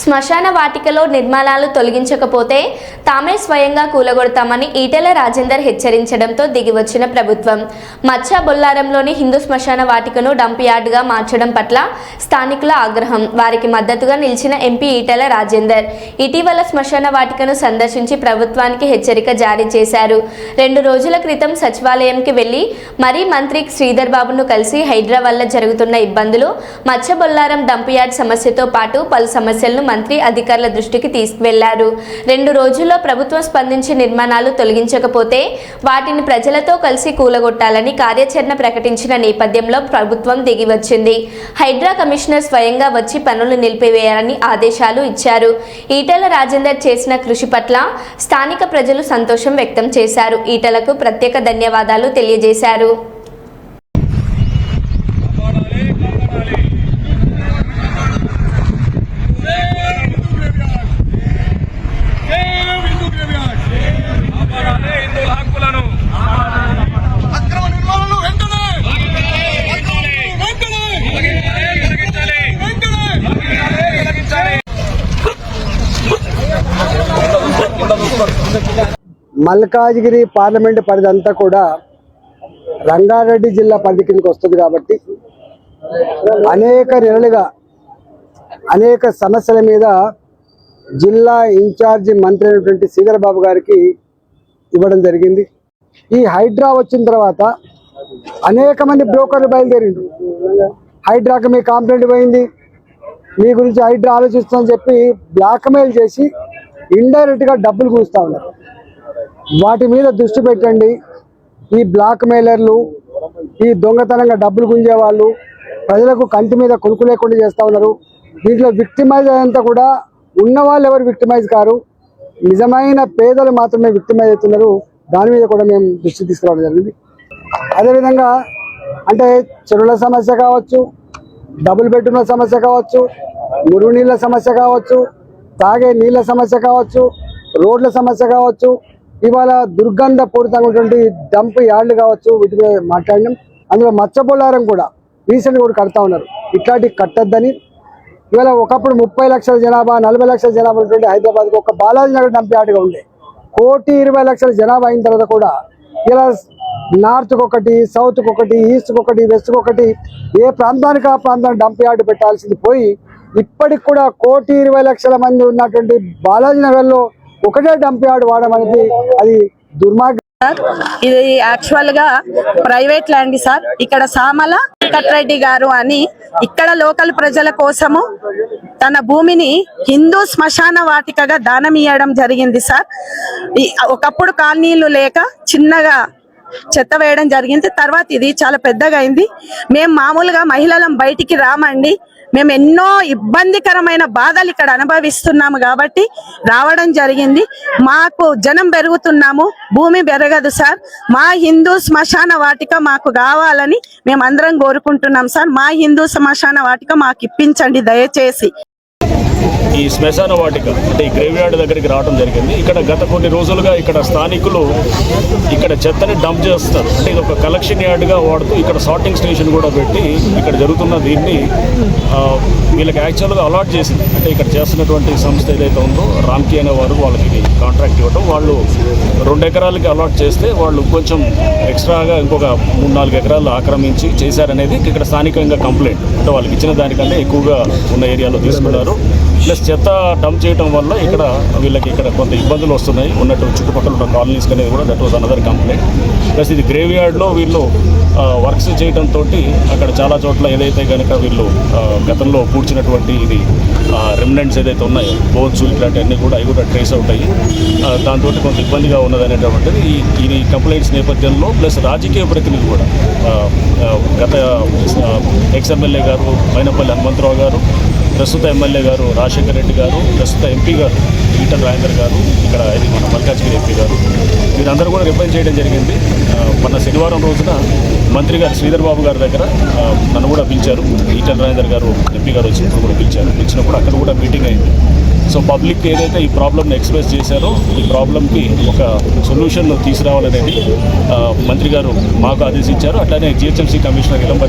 శ్మశాన వాటికలో నిర్మాణాలు తొలగించకపోతే తామే స్వయంగా కూలగొడతామని ఈటెల రాజేందర్ హెచ్చరించడంతో దిగివచ్చిన ప్రభుత్వం. మచ్చ బొల్లారంలోని హిందూ శ్మశాన వాటికను డంప్ యార్డ్గా మార్చడం పట్ల స్థానికుల ఆగ్రహం. వారికి మద్దతుగా నిలిచిన ఎంపీ ఈటెల రాజేందర్ ఇటీవల శ్మశాన వాటికను సందర్శించి ప్రభుత్వానికి హెచ్చరిక జారీ చేశారు. రెండు రోజుల క్రితం సచివాలయంకి వెళ్ళి మరీ మంత్రి శ్రీధర్ బాబును కలిసి హైదరాబాద్లో జరుగుతున్న ఇబ్బందులు మచ్చబొల్లారం డంప్ యార్డ్ సమస్యతో పాటు పలు సమస్యలను మంత్రి అధికారుల దృష్టికి తీసుకువెళ్ళారు. రెండు రోజుల్లో ప్రభుత్వం స్పందించి నిర్మాణాలు తొలగించకపోతే వాటిని ప్రజలతో కలిసి కూలగొట్టాలని కార్యాచరణ ప్రకటించిన నేపథ్యంలో ప్రభుత్వం దిగివచ్చింది. హైడ్రా కమిషనర్ స్వయంగా వచ్చి పనులు నిలిపివేయాలని ఆదేశాలు ఇచ్చారు. ఈటల రాజేందర్ చేసిన కృషి పట్ల స్థానిక ప్రజలు సంతోషం వ్యక్తం చేశారు. ఈటలకు ప్రత్యేక ధన్యవాదాలు తెలియజేశారు కాపాడాలి కాపాడాలి జై హిందూ గ్రేవ్యార్డ్ కాపాడాలి హిందువుల హక్కులను అక్రమ నిర్మాణాలు వెంటనే వెంటనే తొలగించాలి వెంటనే తొలగించాలి మల్కాజ్గిరి పార్లమెంట్ పరిధి అంతా కూడా రంగారెడ్డి జిల్లా పరిధి కిందకి వస్తుంది కాబట్టి అనేక నెలలుగా అనేక సమస్యల మీద జిల్లా ఇన్ఛార్జి మంత్రి అయినటువంటి శ్రీధర్ బాబు గారికి ఇవ్వడం జరిగింది. ఈ హైడ్రా వచ్చిన తర్వాత అనేక మంది బ్రోకర్లు బయలుదేరిండు హైడ్రాకి మీ కంప్లైంట్ పోయింది. మీ గురించి హైడ్రా ఆలోచిస్తుందని చెప్పి బ్లాక్మెయిల్ చేసి ఇండైరెక్ట్గా డబ్బులు కూస్తూ ఉన్నారు. వాటి మీద దృష్టి పెట్టండి. ఈ బ్లాక్ మెయిలర్లు ఈ దొంగతనంగా డబ్బులు గుంజే వాళ్ళు ప్రజలకు కంటి మీద కొనుక్కు లేకుండా చేస్తూ ఉన్నారు. దీంట్లో విక్టిమైజ్ అయ్యేంత కూడా ఉన్న వాళ్ళు ఎవరు విక్టిమైజ్ కారు? నిజమైన పేదలు మాత్రమే విక్టిమైజ్ అవుతున్నారు. దాని మీద కూడా మేము దృష్టి తీసుకురావడం జరిగింది. అదేవిధంగా అంటే చెరువుల సమస్య కావచ్చు డబుల్ బెడ్రూమ్ల సమస్య కావచ్చు మురుగునీళ్ళ సమస్య కావచ్చు తాగే నీళ్ళ సమస్య కావచ్చు రోడ్ల సమస్య కావచ్చు ఇవాళ దుర్గంధ పూరితమైనటువంటి ఉన్నటువంటి డంప్ యార్డ్లు కావచ్చు వీటి మీద మాట్లాడినాం. అందులో మచ్చబొల్లారం కూడా రీసెంట్ కూడా కడతా ఉన్నారు. ఇట్లాంటివి కట్టద్దని. ఇవాళ ఒకప్పుడు ముప్పై లక్షల జనాభా నలభై లక్షల జనాభా ఉన్నటువంటి హైదరాబాద్కి ఒక బాలాజీ నగర్ డంప్ యార్డ్గా ఉండే. కోటి ఇరవై లక్షల జనాభా అయిన తర్వాత కూడా ఇలా నార్త్కి ఒకటి సౌత్కి ఒకటి ఈస్ట్కి ఒకటి వెస్ట్కి ఒకటి ఏ ప్రాంతానికి ఆ ప్రాంతానికి డంప్ యార్డ్ పెట్టాల్సింది పోయి ఇప్పటికి కూడా కోటి ఇరవై లక్షల మంది ఉన్నటువంటి బాలాజీ నగర్లో ఒకటే డంప్ యార్డ్ వాడడం అనేది అది దుర్మార్గం. సార్ ఇది యాక్చువల్గా ప్రైవేట్ ల్యాండ్ సార్. ఇక్కడ సామల వెంకట్రెడ్డి గారు అని ఇక్కడ లోకల్ ప్రజల కోసము తన భూమిని హిందూ శ్మశాన వాటికగా దానం ఇవ్వడం జరిగింది సార్. ఒకప్పుడు కాలనీలు లేక చిన్నగా చెత్త వేయడం జరిగింది. తర్వాత ఇది చాలా పెద్దగా అయింది. మేము మామూలుగా మహిళలం బయటికి రామండి. మేము ఎన్నో ఇబ్బందికరమైన బాధలు ఇక్కడ అనుభవిస్తున్నాము కాబట్టి రావడం జరిగింది. మాకు జనం పెరుగుతున్నాము భూమి పెరగదు సార్. మా హిందూ శ్మశాన వాటిక మాకు కావాలని మేము అందరం కోరుకుంటున్నాం సార్. మా హిందూ శ్మశాన వాటిక మాకు ఇప్పించండి దయచేసి. ఈ శ్మశాన వాటిక అంటే ఈ గ్రేవ్ యార్డ్ దగ్గరికి రావడం జరిగింది. ఇక్కడ గత కొన్ని రోజులుగా ఇక్కడ స్థానికులు ఇక్కడ చెత్తని డంప్ చేస్తారు. అంటే ఇది ఒక కలెక్షన్ యార్డ్గా వాడుతూ ఇక్కడ సార్టింగ్ స్టేషన్ కూడా పెట్టి ఇక్కడ జరుగుతున్న దీన్ని వీళ్ళకి యాక్చువల్గా అలాట్ చేసింది. అంటే ఇక్కడ చేస్తున్నటువంటి సంస్థ ఏదైతే ఉందో రామ్కి అనే వారు వాళ్ళకి ఇది కాంట్రాక్ట్ ఇవ్వడం వాళ్ళు రెండు ఎకరాలకి అలాట్ చేస్తే వాళ్ళు కొంచెం ఎక్స్ట్రాగా ఇంకొక మూడు నాలుగు ఎకరాలు ఆక్రమించి చేశారనేది ఇక్కడ స్థానికంగా కంప్లైంట్ అంటే వాళ్ళకి ఇచ్చిన దానికంటే ఎక్కువగా ఉన్న ఏరియాలో తీసుకున్నారు. ప్లస్ చెత్త డంప్ చేయడం వల్ల ఇక్కడ వీళ్ళకి ఇక్కడ కొంత ఇబ్బందులు వస్తున్నాయి. ఉన్నట్టు చుట్టుపక్కల ఉన్న కాలనీస్ అనేది కూడా that was another complaint plus ఇది గ్రేవ్ యార్డ్లో వీళ్ళు వర్క్స్ చేయడంతో అక్కడ చాలా చోట్ల ఏదైతే కనుక వీళ్ళు గతంలో పూడ్చినటువంటి ఇది రెమినెంట్స్ ఏదైతే ఉన్నాయో బోన్స్ ఇట్లాంటివన్నీ కూడా అవి కూడా ట్రేస్ అవుట్ అయ్యి దాంతో కొంత ఇబ్బందిగా ఉన్నదనేటువంటిది ఈ ఈ కంప్లైంట్స్ నేపథ్యంలో ప్లస్ రాజకీయ ప్రతినిధి కూడా. గత ఎక్స్ఎమ్మెల్యే గారు మైనపల్లి హనుమంతరావు గారు ప్రస్తుత ఎమ్మెల్యే గారు రాజశేఖర్ రెడ్డి గారు ప్రస్తుత ఎంపీ గారు ఈటల రాజేందర్ గారు ఇక్కడ ఇది మన మల్కాజ్గిరి ఎంపీ గారు వీరందరూ కూడా రిప్లై చేయడం జరిగింది. మన శనివారం రోజున మంత్రి గారు శ్రీధర్ బాబు గారి దగ్గర నన్ను కూడా పిలిచారు. ఈటల రాజేందర్ గారు ఎంపీ గారు వచ్చినప్పుడు కూడా పిలిచారు. పిలిచినప్పుడు అక్కడ కూడా మీటింగ్ అయింది. సో పబ్లిక్ ఏదైతే ఈ ప్రాబ్లమ్ని ఎక్స్ప్రెస్ చేశారో ఈ ప్రాబ్లమ్కి ఒక సొల్యూషన్ తీసుకురావాలనేది మంత్రి గారు మాకు ఆదేశించారు. అట్లానే జిహెచ్ఎంసీ కమిషనర్ ఇలంబ